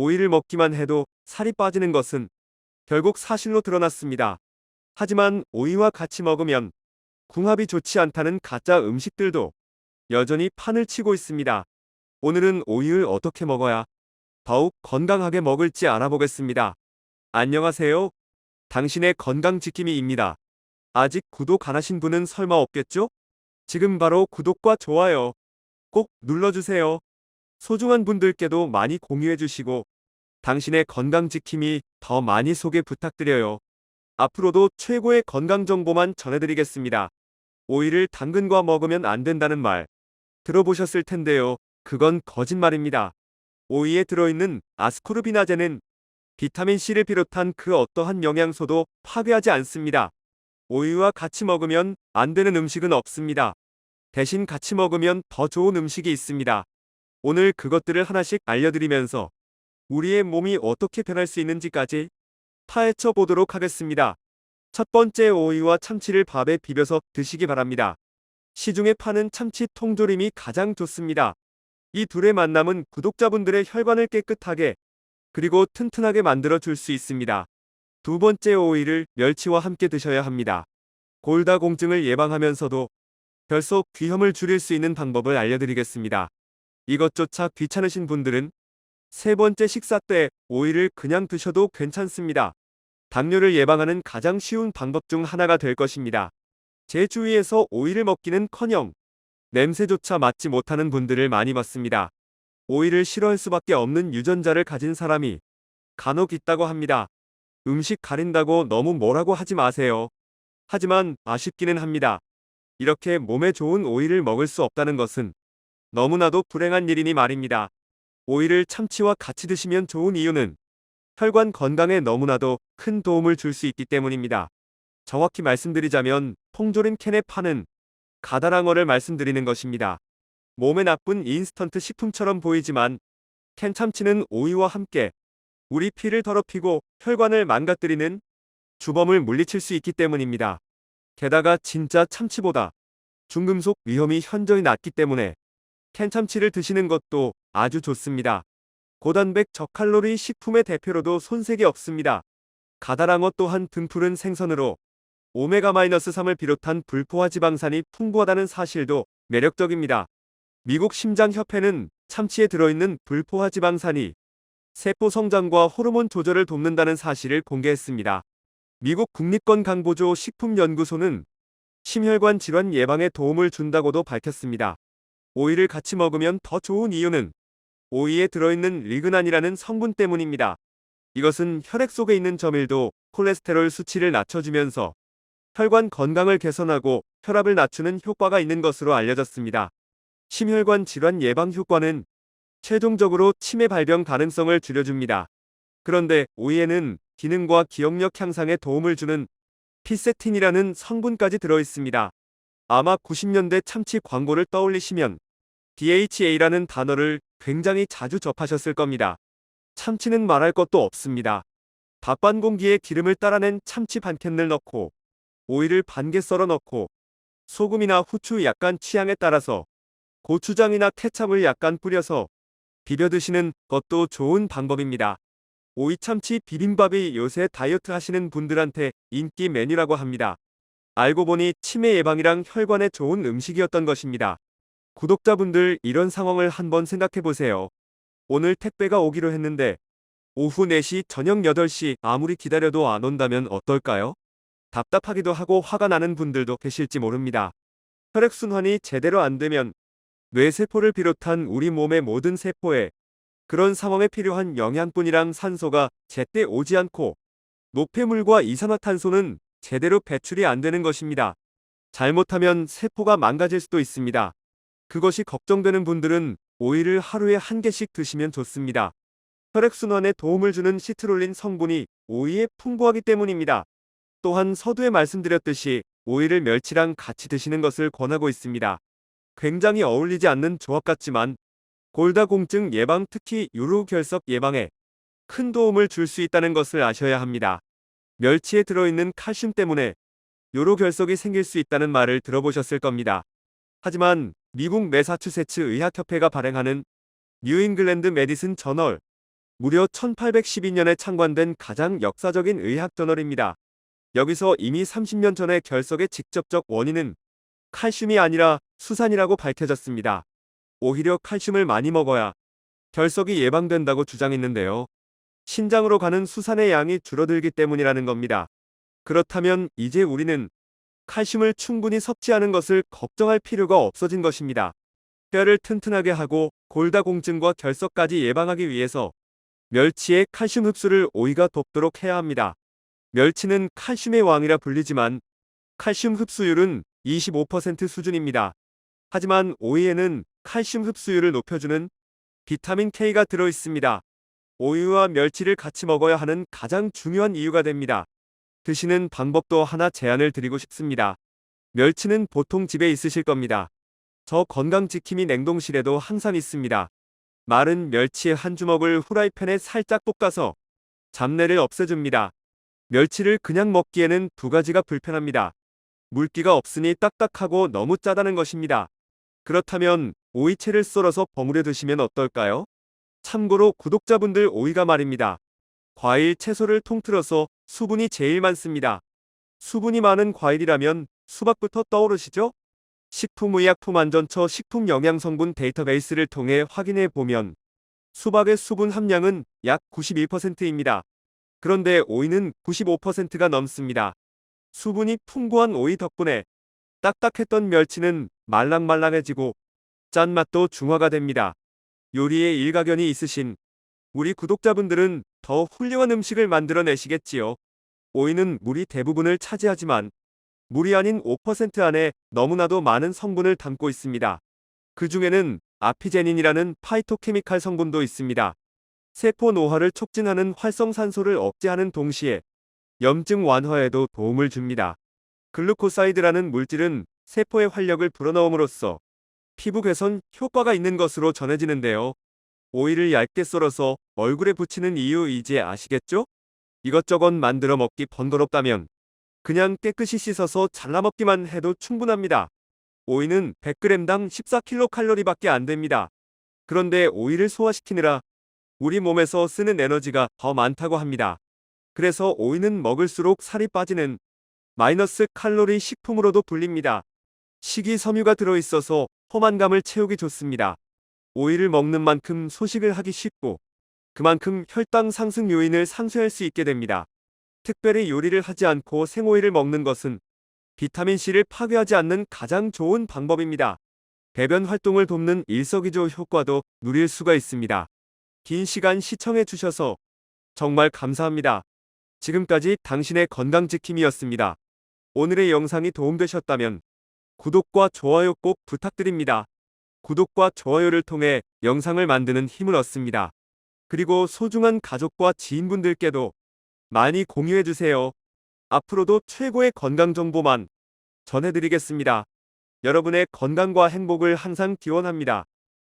오이를 먹기만 해도 살이 빠지는 것은 결국 사실로 드러났습니다. 하지만 오이와 같이 먹으면 궁합이 좋지 않다는 가짜 음식들도 여전히 판을 치고 있습니다. 오늘은 오이를 어떻게 먹어야 더욱 건강하게 먹을지 알아보겠습니다. 안녕하세요. 당신의 건강지킴이입니다. 아직 구독 안 하신 분은 설마 없겠죠? 지금 바로 구독과 좋아요 꼭 눌러주세요. 소중한 분들께도 많이 공유해 주시고 당신의 건강 지킴이 더 많이 소개 부탁드려요. 앞으로도 최고의 건강 정보만 전해드리겠습니다. 오이를 당근과 먹으면 안 된다는 말 들어보셨을 텐데요. 그건 거짓말입니다. 오이에 들어있는 아스코르비나제는 비타민C를 비롯한 그 어떠한 영양소도 파괴하지 않습니다. 오이와 같이 먹으면 안 되는 음식은 없습니다. 대신 같이 먹으면 더 좋은 음식이 있습니다. 오늘 그것들을 하나씩 알려드리면서 우리의 몸이 어떻게 변할 수 있는지까지 파헤쳐 보도록 하겠습니다. 첫 번째 오이와 참치를 밥에 비벼서 드시기 바랍니다. 시중에 파는 참치 통조림이 가장 좋습니다. 이 둘의 만남은 구독자분들의 혈관을 깨끗하게 그리고 튼튼하게 만들어 줄 수 있습니다. 두 번째 오이를 멸치와 함께 드셔야 합니다. 골다공증을 예방하면서도 별속 귀염을 줄일 수 있는 방법을 알려드리겠습니다. 이것조차 귀찮으신 분들은 세 번째 식사 때 오이를 그냥 드셔도 괜찮습니다. 당뇨를 예방하는 가장 쉬운 방법 중 하나가 될 것입니다. 제 주위에서 오이를 먹기는 커녕 냄새조차 맡지 못하는 분들을 많이 봤습니다. 오이를 싫어할 수밖에 없는 유전자를 가진 사람이 간혹 있다고 합니다. 음식 가린다고 너무 뭐라고 하지 마세요. 하지만 아쉽기는 합니다. 이렇게 몸에 좋은 오이를 먹을 수 없다는 것은 너무나도 불행한 일이니 말입니다. 오이를 참치와 같이 드시면 좋은 이유는 혈관 건강에 너무나도 큰 도움을 줄 수 있기 때문입니다. 정확히 말씀드리자면 통조림 캔에 파는 가다랑어를 말씀드리는 것입니다. 몸에 나쁜 인스턴트 식품처럼 보이지만 캔 참치는 오이와 함께 우리 피를 더럽히고 혈관을 망가뜨리는 주범을 물리칠 수 있기 때문입니다. 게다가 진짜 참치보다 중금속 위험이 현저히 낮기 때문에 캔 참치를 드시는 것도 아주 좋습니다. 고단백 저칼로리 식품의 대표로도 손색이 없습니다. 가다랑어 또한 등푸른 생선으로 오메가-3을 비롯한 불포화 지방산이 풍부하다는 사실도 매력적입니다. 미국 심장협회는 참치에 들어있는 불포화 지방산이 세포 성장과 호르몬 조절을 돕는다는 사실을 공개했습니다. 미국 국립건강보조 식품연구소는 심혈관 질환 예방에 도움을 준다고도 밝혔습니다. 오이를 같이 먹으면 더 좋은 이유는 오이에 들어있는 리그난이라는 성분 때문입니다. 이것은 혈액 속에 있는 저밀도 콜레스테롤 수치를 낮춰주면서 혈관 건강을 개선하고 혈압을 낮추는 효과가 있는 것으로 알려졌습니다. 심혈관 질환 예방 효과는 최종적으로 치매 발병 가능성을 줄여줍니다. 그런데 오이에는 기능과 기억력 향상에 도움을 주는 피세틴이라는 성분까지 들어있습니다. 아마 90년대 참치 광고를 떠올리시면 DHA라는 단어를 굉장히 자주 접하셨을 겁니다. 참치는 말할 것도 없습니다. 밥반 공기에 기름을 따라낸 참치 반 캔을 넣고 오이를 반 개 썰어 넣고 소금이나 후추 약간 취향에 따라서 고추장이나 케찹을 약간 뿌려서 비벼 드시는 것도 좋은 방법입니다. 오이참치 비빔밥이 요새 다이어트 하시는 분들한테 인기 메뉴라고 합니다. 알고 보니 치매 예방이랑 혈관에 좋은 음식이었던 것입니다. 구독자분들 이런 상황을 한번 생각해 보세요. 오늘 택배가 오기로 했는데 오후 4시 저녁 8시 아무리 기다려도 안 온다면 어떨까요? 답답하기도 하고 화가 나는 분들도 계실지 모릅니다. 혈액순환이 제대로 안 되면 뇌세포를 비롯한 우리 몸의 모든 세포에 그런 상황에 필요한 영양분이랑 산소가 제때 오지 않고 노폐물과 이산화탄소는 제대로 배출이 안 되는 것입니다. 잘못하면 세포가 망가질 수도 있습니다. 그것이 걱정되는 분들은 오이를 하루에 한 개씩 드시면 좋습니다. 혈액순환에 도움을 주는 시트롤린 성분이 오이에 풍부하기 때문입니다. 또한 서두에 말씀드렸듯이 오이를 멸치랑 같이 드시는 것을 권하고 있습니다. 굉장히 어울리지 않는 조합 같지만 골다공증 예방 특히 유로결석 예방에 큰 도움을 줄 수 있다는 것을 아셔야 합니다. 멸치에 들어있는 칼슘 때문에 요로결석이 생길 수 있다는 말을 들어보셨을 겁니다. 하지만 미국 매사추세츠 의학협회가 발행하는 뉴잉글랜드 메디슨 저널 무려 1812년에 창관된 가장 역사적인 의학 저널입니다. 여기서 이미 30년 전의 결석의 직접적 원인은 칼슘이 아니라 수산이라고 밝혀졌습니다. 오히려 칼슘을 많이 먹어야 결석이 예방된다고 주장했는데요. 신장으로 가는 수산의 양이 줄어들기 때문이라는 겁니다. 그렇다면 이제 우리는 칼슘을 충분히 섭취하는 것을 걱정할 필요가 없어진 것입니다. 뼈를 튼튼하게 하고 골다공증과 결석까지 예방하기 위해서 멸치의 칼슘 흡수를 오이가 돕도록 해야 합니다. 멸치는 칼슘의 왕이라 불리지만 칼슘 흡수율은 25% 수준입니다. 하지만 오이에는 칼슘 흡수율을 높여주는 비타민 K가 들어 있습니다. 오이와 멸치를 같이 먹어야 하는 가장 중요한 이유가 됩니다. 드시는 방법도 하나 제안을 드리고 싶습니다. 멸치는 보통 집에 있으실 겁니다. 저 건강지킴이 냉동실에도 항상 있습니다. 마른 멸치의 한 주먹을 후라이팬에 살짝 볶아서 잡내를 없애줍니다. 멸치를 그냥 먹기에는 두 가지가 불편합니다. 물기가 없으니 딱딱하고 너무 짜다는 것입니다. 그렇다면 오이채를 썰어서 버무려 드시면 어떨까요? 참고로 구독자분들 오이가 말입니다. 과일, 채소를 통틀어서 수분이 제일 많습니다. 수분이 많은 과일이라면 수박부터 떠오르시죠? 식품의약품안전처 식품영양성분 데이터베이스를 통해 확인해 보면 수박의 수분 함량은 약 91%입니다. 그런데 오이는 95%가 넘습니다. 수분이 풍부한 오이 덕분에 딱딱했던 멸치는 말랑말랑해지고 짠맛도 중화가 됩니다. 요리에 일가견이 있으신 우리 구독자분들은 더 훌륭한 음식을 만들어내시겠지요. 오이는 물이 대부분을 차지하지만 물이 아닌 5% 안에 너무나도 많은 성분을 담고 있습니다. 그 중에는 아피제닌이라는 파이토케미칼 성분도 있습니다. 세포 노화를 촉진하는 활성산소를 억제하는 동시에 염증 완화에도 도움을 줍니다. 글루코사이드라는 물질은 세포의 활력을 불어넣음으로써 피부 개선 효과가 있는 것으로 전해지는데요. 오이를 얇게 썰어서 얼굴에 붙이는 이유 이제 아시겠죠? 이것저것 만들어 먹기 번거롭다면 그냥 깨끗이 씻어서 잘라 먹기만 해도 충분합니다. 오이는 100g당 14kcal밖에 안 됩니다. 그런데 오이를 소화시키느라 우리 몸에서 쓰는 에너지가 더 많다고 합니다. 그래서 오이는 먹을수록 살이 빠지는 마이너스 칼로리 식품으로도 불립니다. 식이섬유가 들어있어서 포만감을 채우기 좋습니다. 오이를 먹는 만큼 소식을 하기 쉽고 그만큼 혈당 상승 요인을 상쇄할 수 있게 됩니다. 특별히 요리를 하지 않고 생오이를 먹는 것은 비타민C를 파괴하지 않는 가장 좋은 방법입니다. 배변 활동을 돕는 일석이조 효과도 누릴 수가 있습니다. 긴 시간 시청해 주셔서 정말 감사합니다. 지금까지 당신의 건강지킴이였습니다. 오늘의 영상이 도움되셨다면 구독과 좋아요 꼭 부탁드립니다. 구독과 좋아요를 통해 영상을 만드는 힘을 얻습니다. 그리고 소중한 가족과 지인분들께도 많이 공유해주세요. 앞으로도 최고의 건강 정보만 전해드리겠습니다. 여러분의 건강과 행복을 항상 기원합니다.